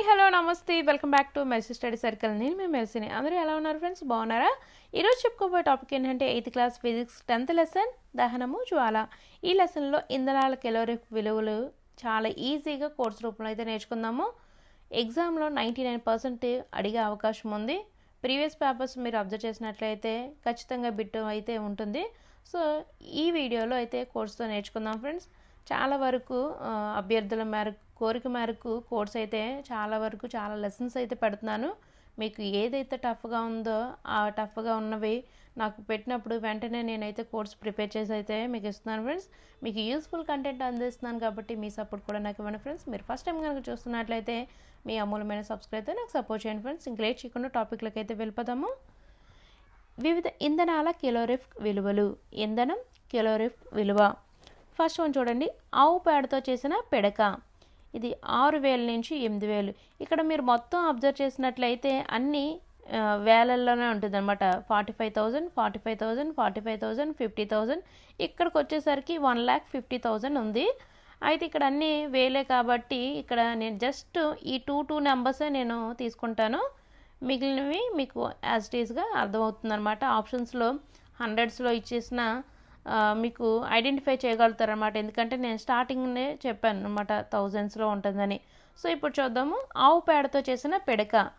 Hi hello namaste. Welcome back to Messi study circle. నేను మేము మెస్సీని అందరూ ఎలా ఉన్నారు ఫ్రెండ్స్? బాగున్నారా? ఈరోజు చెప్పుకోబోయే టాపిక్ ఏంటంటే eighth class physics tenth lesson దహనము జ్వాల. ఈ లెసన్లో ఇంధనాల కెలోరిక్ విలువలు చాలా ఈజీగా కోర్స్ రూపంలో అయితే నేర్చుకుందాము. ఎగ్జామ్లో నైంటీ నైన్ పర్సెంట్ అడిగే అవకాశం ఉంది. ప్రీవియస్ పేపర్స్ మీరు అబ్జర్వ్ చేసినట్లయితే ఖచ్చితంగా బిట్ అయితే ఉంటుంది. సో ఈ వీడియోలో అయితే కోర్సుతో నేర్చుకుందాం ఫ్రెండ్స్. చాలా వరకు అభ్యర్థుల మేరకు కోరిక మేరకు కోర్స్ అయితే చాలా వరకు చాలా లెసన్స్ అయితే పెడుతున్నాను. మీకు ఏదైతే టఫ్గా ఉందో ఆ టఫ్గా ఉన్నవి నాకు పెట్టినప్పుడు వెంటనే నేనైతే కోర్స్ ప్రిపేర్ చేసి అయితే మీకు ఇస్తున్నాను ఫ్రెండ్స్ మీకు యూస్ఫుల్ కంటెంట్ అందిస్తున్నాను కాబట్టి మీ సపోర్ట్ కూడా నాకు ఇవ్వండి ఫ్రెండ్స్ మీరు ఫస్ట్ టైం కనుక చూస్తున్నట్లయితే మీ అమూల్యమైన సబ్స్క్రైబ్ నాకు సపోర్ట్ చేయండి ఫ్రెండ్స్ ఇంక లేట్ చేయకుండా టాపిక్లకు అయితే వెళ్ళిపోదాము. వివిధ ఇంధనాల కిలోరిఫ్ విలువలు. ఇంధనం కిలోరిఫ్ విలువ. ఫస్ట్ వన్ చూడండి. ఆవు పేడతో చేసిన పిడక. ఇది ఆరు వేల నుంచి ఎనిమిది వేలు. ఇక్కడ మీరు మొత్తం అబ్జర్వ్ చేసినట్లయితే అన్నీ వేలల్లోనే ఉంటుంది అనమాట forty five thousand forty five thousand forty five thousand fifty thousand ఇక్కడికి వచ్చేసరికి వన్ ల్యాక్ ఫిఫ్టీ థౌజండ్ ఉంది. అయితే ఇక్కడ అన్నీ వేలే కాబట్టి ఇక్కడ నేను జస్ట్ ఈ టూ టూ నెంబర్సే నేను తీసుకుంటాను. మిగిలినవి మీకు యాజ్ ఇట్ ఈస్గా అర్థమవుతుంది అనమాట ఆప్షన్స్లో హండ్రెడ్స్లో ఇచ్చేసిన మీకు ఐడెంటిఫై చేయగలుగుతారనమాట ఎందుకంటే నేను స్టార్టింగ్నే చెప్పాను అనమాట థౌజండ్స్లో ఉంటుందని. సో ఇప్పుడు చూద్దాము. ఆవు పేడతో చేసిన పిడక.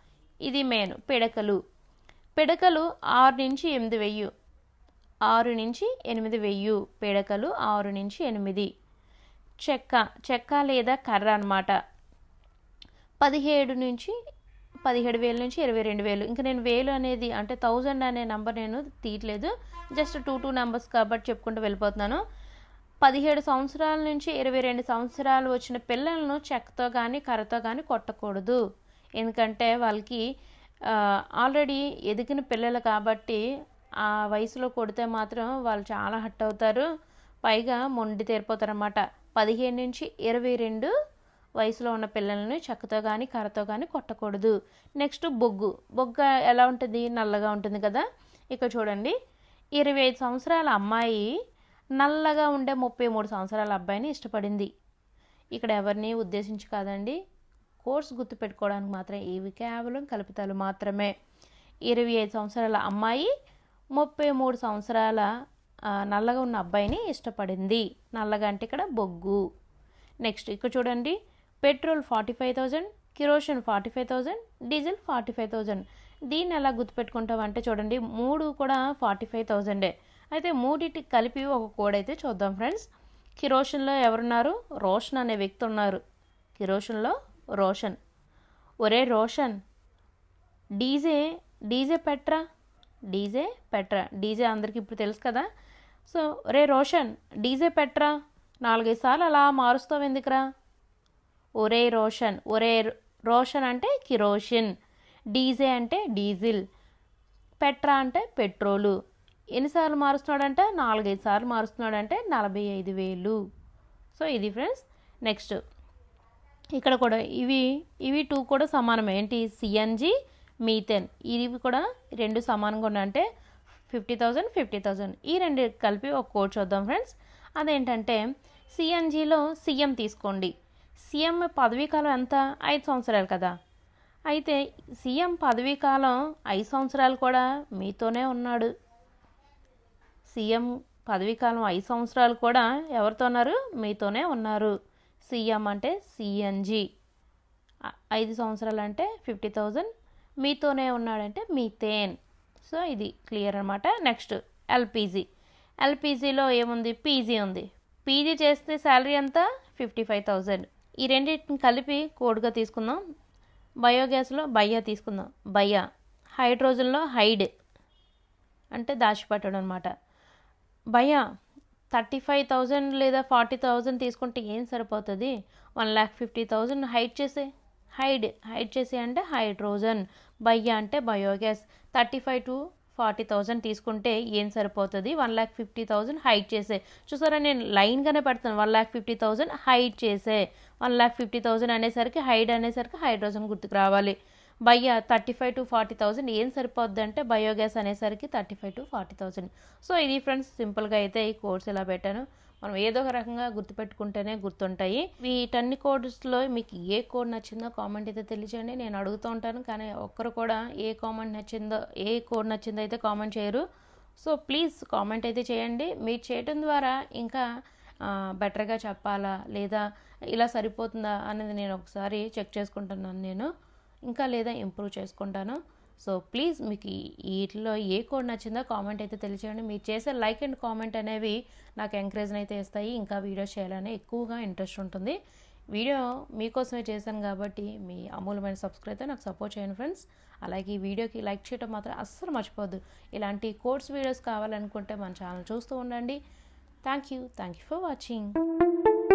ఇది మెయిన్ పిడకలు. పిడకలు ఆరు నుంచి ఎనిమిది వెయ్యి. ఆరు నుంచి ఎనిమిది వెయ్యి. పిడకలు ఆరు నుంచి ఎనిమిది. చెక్క. చెక్క లేదా కర్ర అనమాట పదిహేడు నుంచి పదిహేడు వేల నుంచి ఇరవై రెండు వేలు. ఇంకా నేను వేలు అనేది అంటే థౌజండ్ అనే నెంబర్ నేను తీయట్లేదు. జస్ట్ టూ టూ నెంబర్స్ కాబట్టి చెప్పుకుంటూ వెళ్ళిపోతున్నాను. పదిహేడు సంవత్సరాల నుంచి ఇరవై రెండు సంవత్సరాలు వచ్చిన పిల్లలను చెక్కతో కానీ కర్రతో కానీ కొట్టకూడదు. ఎందుకంటే వాళ్ళకి ఆల్రెడీ ఎదిగిన పిల్లలు కాబట్టి ఆ వయసులో కొడితే మాత్రం వాళ్ళు చాలా హట్ అవుతారు. పైగా మొండి తీరిపోతారన్నమాట. పదిహేను నుంచి ఇరవై రెండు వయసులో ఉన్న పిల్లల్ని చెక్కతో కానీ కర్రతో కానీ కొట్టకూడదు. నెక్స్ట్ బొగ్గు. బొగ్గ ఎలా ఉంటుంది? నల్లగా ఉంటుంది కదా? ఇక్కడ చూడండి. ఇరవై ఐదు సంవత్సరాల అమ్మాయి నల్లగా ఉండే ముప్పై మూడు సంవత్సరాల అబ్బాయిని ఇష్టపడింది. ఇక్కడ ఎవరిని ఉద్దేశించి కాదండి కోర్స్ గుర్తుపెట్టుకోవడానికి మాత్రమే ఇవి కేవలం కల్పితాలు మాత్రమే. ఇరవై ఐదు సంవత్సరాల అమ్మాయి ముప్పై మూడు సంవత్సరాల నల్లగా ఉన్న అబ్బాయిని ఇష్టపడింది. నల్లగా అంటే ఇక్కడ బొగ్గు. నెక్స్ట్ ఇక్కడ చూడండి. Petrol forty five thousand kerosene forty five thousand diesel forty five thousand. దీన్ని ఎలా గుర్తుపెట్టుకుంటామంటే చూడండి మూడు కూడా ఫార్టీ ఫైవ్ థౌజండే. అయితే మూడింటికి కలిపి ఒక కోడ్ అయితే చూద్దాం ఫ్రెండ్స్. కిరోషన్లో ఎవరున్నారు? రోషన్ అనే వ్యక్తి ఉన్నారు. కిరోషన్లో రోషన్. ఒరే రోషన్ డీజే డీజే పెట్రా? డీజే పెట్రా. డీజే అందరికి ఇప్పుడు తెలుసు కదా. సో రే రోషన్ డీజే పెట్రా? నాలుగైదు సార్లు అలా మారుస్తావు ఎందుకురా? ఒరే రోషన్ ఒరే రోషన్ అంటే కిరోషిన్ డీజే అంటే డీజిల్ పెట్రా అంటే పెట్రోలు. ఎన్నిసార్లు మారుస్తున్నాడంటే? నాలుగైదు సార్లు మారుస్తున్నాడంటే నలభై ఐదు వేలు. సో ఇది ఫ్రెండ్స్ నెక్స్ట్. ఇక్కడ కూడా ఇవి ఇవి టూ కూడా సమానమే ఏంటి? CNG methane. ఇవి కూడా రెండు సమానంగా ఉన్నాయంటే ఫిఫ్టీ థౌజండ్ ఫిఫ్టీ థౌజండ్ ఈ రెండు కలిపి ఒక కోడ్ చూద్దాం ఫ్రెండ్స్. అదేంటంటే సిఎన్జిలో సీఎం తీసుకోండి. సీఎం పదవీ కాలం ఎంత? ఐదు సంవత్సరాలు కదా. అయితే సీఎం పదవీ కాలం ఐదు సంవత్సరాలు కూడా మీతోనే ఉన్నాడు. సీఎం పదవీ కాలం ఐదు సంవత్సరాలు కూడా ఎవరితో ఉన్నారు? మీతోనే ఉన్నారు. సీఎం అంటే సిఎన్జి. ఐదు సంవత్సరాలు అంటే ఫిఫ్టీ థౌజండ్. మీతోనే ఉన్నాడంటే మీథేన్ సో ఇది క్లియర్ అనమాట నెక్స్ట్ ఎల్పిజి. ఎల్పిజిలో ఏముంది? పీజీ ఉంది. పీజీ చేస్తే శాలరీ ఎంత? Fifty five thousand. ఈ రెండింటిని కలిపి కోడ్గా తీసుకుందాం. బయోగ్యాస్లో బయ్యా తీసుకుందాం. బయ్యా హైడ్రోజన్లో హైడ్ అంటే దాచిపెట్టడం అనమాట భయ థర్టీ ఫైవ్ థౌజండ్ లేదా ఫార్టీ థౌజండ్ తీసుకుంటే ఏం సరిపోతుంది? One lakh fifty thousand hide చేసే హైడ్ హైడ్ చేసే అంటే హైడ్రోజన్. బయ్యా అంటే biogas. Thirty five to forty thousand తీసుకుంటే ఏం సరిపోతుంది? One lakh fifty thousand height చేసే. చూసారా నేను లైన్గానే పెడతాను one lakh fifty thousand hide చేసే. వన్ ల్యాక్ ఫిఫ్టీ థౌజండ్ అనేసరికి హైడ్ అనేసరికి హైడ్రోజన్ గుర్తుకు రావాలి. Bayya thirty five to forty thousand ఏం సరిపోద్ది అంటే బయోగ్యాస్ అనేసరికి thirty five to forty thousand so ఇది ఫ్రెండ్స్ సింపుల్గా అయితే ఈ కోర్స్ ఇలా పెట్టాను. మనం ఏదో ఒక రకంగా గుర్తుపెట్టుకుంటేనే గుర్తుంటాయి. వీటన్ని కోడ్స్లో మీకు ఏ కోడ్ నచ్చిందో కామెంట్ అయితే తెలియజేయండి నేను అడుగుతూ ఉంటాను కానీ ఒక్కరు కూడా ఏ కామెంట్ నచ్చిందో ఏ కోడ్ నచ్చిందో అయితే కామెంట్ చేయరు. సో ప్లీజ్ కామెంట్ అయితే చేయండి. మీరు చేయటం ద్వారా ఇంకా బెటర్గా చెప్పాలా లేదా ఇలా సరిపోతుందా అనేది నేను ఒకసారి చెక్ చేసుకుంటున్నాను నేను. ఇంకా లేదా ఇంప్రూవ్ చేసుకుంటాను. సో ప్లీజ్ మీకు వీటిలో ఏ కోడ్ నచ్చిందో కామెంట్ అయితే తెలియచేయండి. మీరు చేసే లైక్ అండ్ కామెంట్ అనేవి నాకు ఎంకరేజ్ అయితే ఇస్తాయి. ఇంకా వీడియోస్ చేయాలని ఎక్కువగా ఇంట్రెస్ట్ ఉంటుంది. వీడియో మీకోసమే చేశాను కాబట్టి మీ అమూల్యమైన సబ్స్క్రైబ్ అయితే నాకు సపోర్ట్ చేయండి ఫ్రెండ్స్. అలాగే ఈ వీడియోకి లైక్ చేయడం మాత్రం అస్సలు మర్చిపోద్దు ఇలాంటి కోర్స్ వీడియోస్ కావాలనుకుంటే మన ఛానల్ చూస్తూ ఉండండి. Thank you. Thank you for watching.